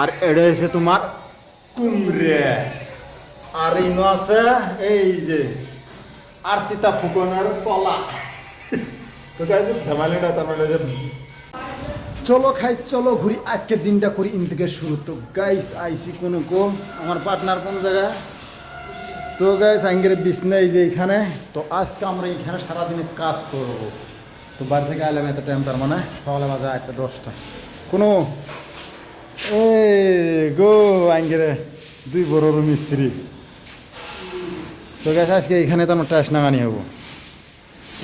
আর এটা হচ্ছে তোমার কুমড়ে। আর ইনো আছে এই যে আর সীতা ফুকনের কলা। তো গাইছে ফ্যামিলিটা তার মানে চলো খাই, চলো ঘুরি। আজকের দিনটা করি থেকে শুরু। তো গাইস আইসি কোনো কো আমার পার্টনার কোন জায়গায়? তো গাইস আঙ্গের বিছনা এই যে এখানে। তো আজকে আমরা এখানে সারাদিনে কাজ করব। তো বাড়ি থেকে আইলাম এত টাইম তার মানে সকালে বাজে একটা দশটা। কোনো এ গো আঙ্গেরে। দুই বড় মিস্ত্রি তো গাছ আজকে এখানে তো আমার টাস নাগানি হব।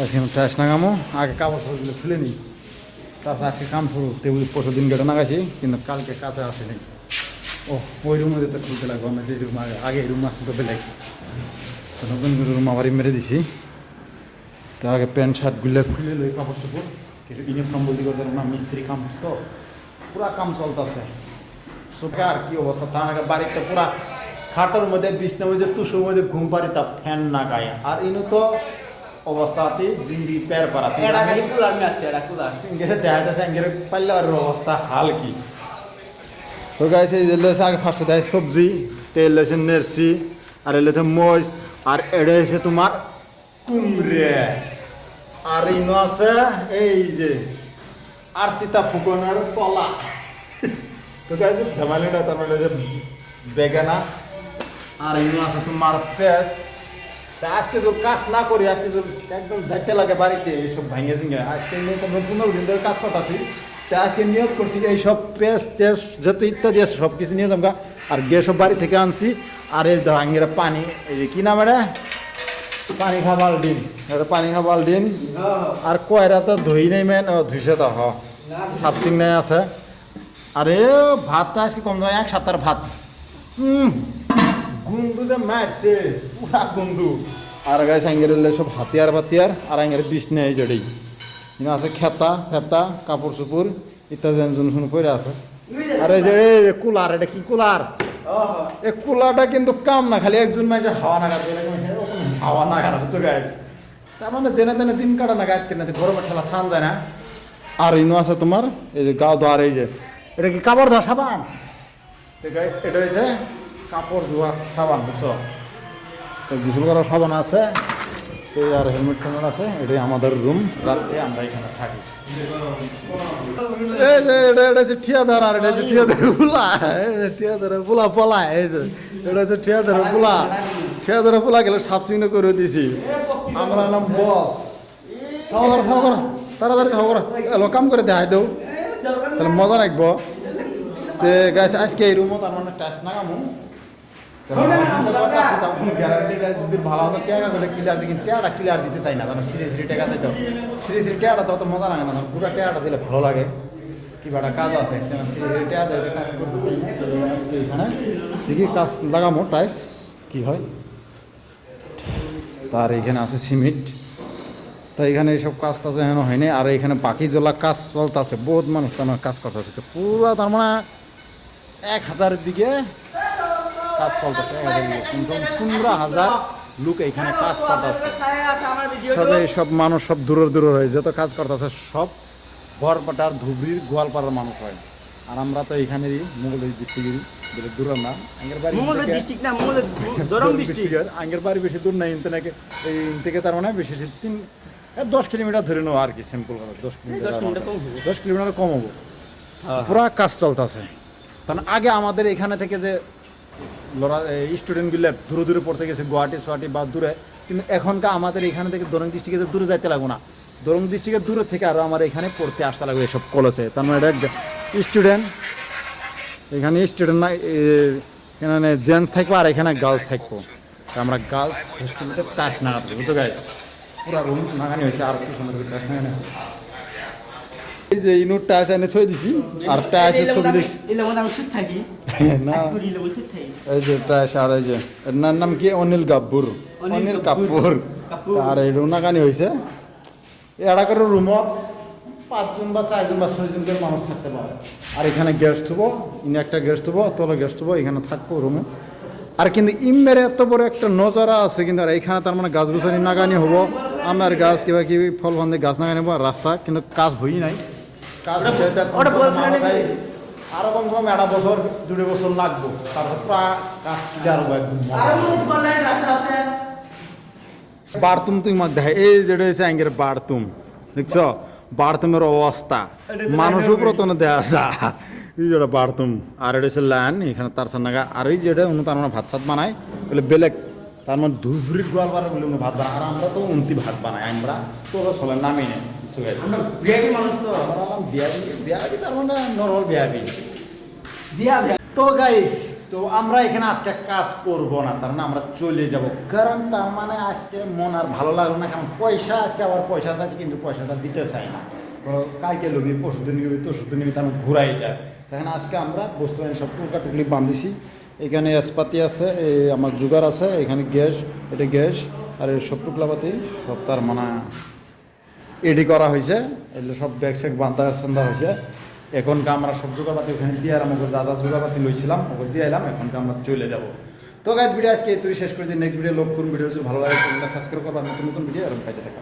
আজকে আমি টাস নাগামো। আগে কাপড় ফাপড়গুলো খুলে নিই তারপর আজকে কাম শুরু। তেমনি পরশু দিন গেটে নাগাছি, কিন্তু কালকে কাছে আসেনি। ও ওই রুমে যেতে খুলতে লাগবো আমরা। যে রুম আগে আগে রুম আসতে তো বেলেগ। তো নতুন করে রুম আবার মেরে দিছি। তো আগে প্যান্ট শার্টগুলো খুলে লই কাপড় চোপড়, কিছু ইউনিফর্ম বলতে করতে না, মিস্ত্রি কাম তো পুরা কাম চলতেছে। সুকার কি অবস্থা? তার বাড়িতে পুরা খাটের মধ্যে বিছনার মধ্যে তুষোর মধ্যে ঘুম পারি তা ফ্যান না গায়ে। আর ইনু তো অবস্থাতে জিন্দি পের পারা দেখা যাচ্ছে ইংরেজি পাল্লার অবস্থা হাল কি। তো গাইছে এই যে লেছে আগে ফার্স্টে দেয় সবজি তেল লেছে নেরসি আর এলেছে মজ আর এটা হচ্ছে তোমার কুমড়ে। আর ইনো আছে এই যে আর সীতা ফুকনের কলা। তো গাইছে ফ্যামিলিটা তার মানে যে বেগানা আর ইনো আছে তোমার পেস তা আজকে যদি কাজ না করি আজকে যদি একদম যাইতে লাগে বাড়িতে এইসব ভাঙে সিঙ্গে আজকে নিয়ে তো পনেরো দিন ধরে কাজ করতেছি তা আজকে নিয়োগ করছি যে এইসব পেস্ট টেস্ট যত ইত্যাদি আছে সব কিছু নিয়ে যাব আর গিয়ে সব বাড়ি থেকে আনছি আর এই ভাঙের পানি এই যে কি নাম এটা? পানি খাবার দিন এটা পানি খাবার দিন আর কয়রা তো ধুই নেই মেন ধুইছে তো হ। সাপসিং নাই আছে। আরে ভাত ভাতটা আজকে কম দামে এক সপ্তাহের ভাত। হুম গুন্দু যে মারছে পুরা গুন্দু। আর গায়ে সাঙ্গের সব হাতিয়ার বাতিয়ার আর আঙ্গের বিষ নেই জড়ি কিন্তু আছে খেতা ফেতা কাপড় চোপড় ইত্যাদি জন্য শুনে পরে আছে। আর এই যে কুলার এটা কি কুলার? এই কুলারটা কিন্তু কাম না খালি একজন মানুষের হাওয়া না কাটবে হাওয়া না কাটবে চোখে তার মানে জেনে তেনে দিন কাটা না গাইতে না গরমে ঠেলা থান যায় না। আর ইনো আছে তোমার এই যে গাও ধোয়ার এই যে এটা কি কাপড় ধোয়া সাবান? এটা হয়েছে কাপড় ধোয়া সাবান, বুঝছ? তো গোসল করার সাবান আছে, তো আর হেলমেট টেলমেট আছে, এটাই আমাদের রুম রাত্রে আমরা এখানে থাকি। এই যে এটা এটা আর এটা বুলা এই যে এটা হচ্ছে গেলে চিহ্ন করে আমরা বস। তাড়াতাড়ি কাম করে দেখাই দেও তাহলে মজা লাগবো তে গাছ আজকে এই রুমও তার মানে টাচ নাগামু যদি ভালো আমাদের টাকা করে ক্লিয়ার দিই কিন্তু টাকাটা ক্লিয়ার দিতে চাই না তখন সিরিয়াস সিরি টাকা দিতে সিরিয়াস সিরি টাকাটা তত মজা লাগে না তখন পুরো টাকাটা দিলে ভালো লাগে। কি একটা কাজ আছে সিরিয়াস সিরি টাকা কাজ করতে চাই না এখানে দেখি কাজ লাগামো টাইস কি হয়? তার এখানে আছে সিমেন্ট তো এখানে এইসব কাজ টাজ এখনও হয়নি। আর এখানে বাকি জলা কাজ চলতেছে বহুত মানুষ তার কাজ করতেছে। তো পুরো তার মানে এক হাজারের দিকে কাজ চলতেছে এক হাজার পনেরো হাজার লোক এখানে কাজ করতেছে। সবাই সব মানুষ সব দূরের দূরের হয় যত কাজ করতেছে সব বরপাটার ধুবড়ির গোয়ালপাড়ার মানুষ হয়। আর আমরা তো এইখানেরই মোগল ডিস্ট্রিক্টেরই দূরের না। আঙ্গের বাড়ি ডিস্ট্রিক্ট না মঙ্গল দরং ডিস্ট্রিক্ট। আঙ্গের বাড়ি বেশি দূর নাই ইনতে নাকি এই থেকে তার মানে বেশি তিন দশ কিলোমিটার ধরে নেব আর কি সিম্পল কথা দশ কিলোমিটার দশ কিলোমিটার কম হবে। হব। পুরা কাজ চলতেছে। কারণ আগে আমাদের এখানে থেকে যে লড়া স্টুডেন্টগুলো দূরে দূরে পড়তে গেছে গুয়াহাটি সোয়াটি বা দূরে কিন্তু এখনকার আমাদের এখানে থেকে দরং ডিস্ট্রিক্টে দূরে যাইতে লাগবো না। দরং ডিস্ট্রিক্টের দূরে থেকে আরও আমার এখানে পড়তে আসতে লাগবে এসব কলেজে তার মানে এটা স্টুডেন্ট এখানে স্টুডেন্ট না এখানে জেন্টস থাকব আর এখানে গার্লস থাকব। আমরা গার্লস হোস্টেলতে টাচ নাগাচ্ছি বুঝছ গাইস পুরা রুম নাগানি হয়েছে আর কি সুন্দর টাচ নাগানি এই যে ইনুর টাচ এনে থই দিছি আর টাচের ছবি দেখি। থাকি। না। এই যে টাচ আর এই যে এর নাম কি? অনিল কাপুর। অনিল কাপুর। আর এই রুম নাগানি হয়েছে। এরা করে রুমত পাঁচজন বা চারজন বা ছয়জন করে মানুষ থাকতে পারে। আর এখানে গেস্ট হব ইনি একটা গেস্ট হব তলে গেস্ট হব এখানে থাকব রুমে আর কিন্তু ইমের এত বড় একটা নজারা আছে কিন্তু আর এখানে তার মানে গাছ গুছানি নাগানি হব। আমার গাছ কিবা কিবি ফল ফান্দে গাছ নাগানি হব রাস্তা কিন্তু কাজ হই নাই। কাজ ফেলে আরও কমসে কম একটা বছর দুটো বছর লাগবো। তারপর প্রায় কাজ একদম। আর তুই মাক দেখায় এই যেটা হচ্ছে আঙ্গের বারতুম দেখছ? বারতুমের অবস্থা মানুষ উপরে তো না দেয়া যা এই যেটা বারতুম আর এটা হচ্ছে ল্যান এখানে তার সান্নাগা আর এই যেটা উনি তার মানে ভাত সাত বানায় বলে বেলেগ তার মানে ধুবরির গোয়াল বার বলে ভাত বানায়। আর আমরা তো উন্তি ভাত বানাই আমরা তো চলে নামি নেই আমরা মানুষ তো। বিয়াবি বিয়াবি তার মানে নর্মাল বিয়াবি বিয়া বিয়া। তো গাইস তো আমরা এখানে আজকে কাজ করব না তার মানে আমরা চলে যাব। কারণ তার মানে আজকে মন আর ভালো লাগল না কারণ পয়সা আজকে আবার পয়সা চাইছি কিন্তু পয়সাটা দিতে চাই না। কালকে লবি পরশু দিন লবি তরশু দিন লবি তার মানে ঘুরাই এটা তখন আজকে আমরা বস্তু সব টুকা টুকলি বাঁধিছি। এখানে এসপাতি আছে এই আমার জুগার আছে, এখানে গ্যাস, এটা গ্যাস, আর এই সব টুকলাপাতি সব তার মানে এডি করা হয়েছে। এগুলো সব ব্যাগ স্যাগ বান্ধা সন্ধা হয়েছে। এখনকে আমরা সব জোগাড়পাতি ওখানে দিয়ে আর আমাকে যা যা জোগাড়পাতি লইছিলাম ওকে দিয়ে এলাম এখনকে আমরা চলে যাব। তো গাইজ ভিডিও আজকে এই তুই শেষ করে দিই। নেক্সট ভিডিও লোক কোন ভিডিও ভালো লাগে সাবস্ক্রাইব করবার নতুন নতুন ভিডিও এরকম পাইতে থাকা